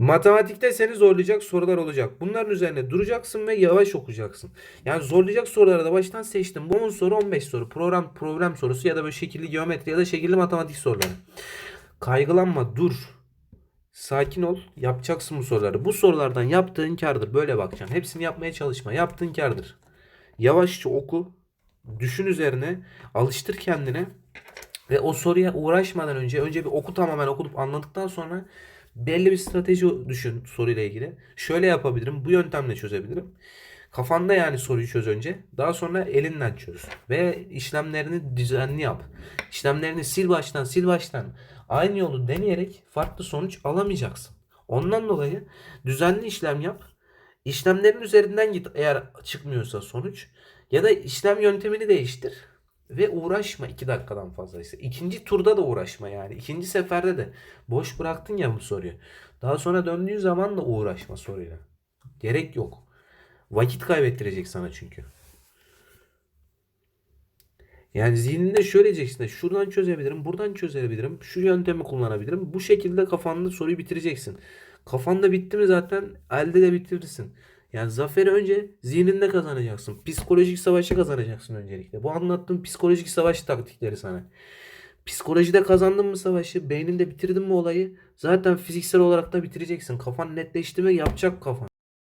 Matematikte seni zorlayacak sorular olacak. Bunların üzerine duracaksın ve yavaş okuyacaksın. Yani zorlayacak soruları da baştan seçtim. Bu 10 soru 15 soru. Program problem sorusu ya da böyle şekilli geometri ya da şekilli matematik soruları. Kaygılanma dur. Sakin ol. Yapacaksın bu soruları. Bu sorulardan yaptığın kardır. Böyle bakacaksın. Hepsini yapmaya çalışma. Yaptığın kardır. Yavaşça oku. Düşün üzerine. Alıştır kendine. Ve o soruya uğraşmadan önce önce bir oku tamamen okutup anladıktan sonra belli bir strateji düşün soruyla ilgili. Şöyle yapabilirim. Bu yöntemle çözebilirim. Kafanda yani soruyu çöz önce. Daha sonra elinden çöz. Ve işlemlerini düzenli yap. İşlemlerini sil baştan sil baştan. Aynı yolu deneyerek farklı sonuç alamayacaksın. Ondan dolayı düzenli işlem yap. İşlemlerin üzerinden git eğer çıkmıyorsa sonuç. Ya da işlem yöntemini değiştir. Ve uğraşma 2 dakikadan fazlaysa. İkinci turda da uğraşma yani. İkinci seferde de boş bıraktın ya bu soruyu. Daha sonra döndüğün zaman da uğraşma soruyla. Gerek yok. Vakit kaybettirecek sana çünkü. Yani zihninde şöyle diyeceksin de şuradan çözebilirim, buradan çözebilirim, şu yöntemi kullanabilirim. Bu şekilde kafanda soruyu bitireceksin. Kafanda bitti mi zaten elde de bitirirsin. Yani zaferi önce zihninde kazanacaksın. Psikolojik savaşı kazanacaksın öncelikle. Bu anlattığım psikolojik savaş taktikleri sana. Psikolojide kazandın mı savaşı, beyninde bitirdin mi olayı zaten fiziksel olarak da bitireceksin. Kafan netleşti ve yapacak kafan.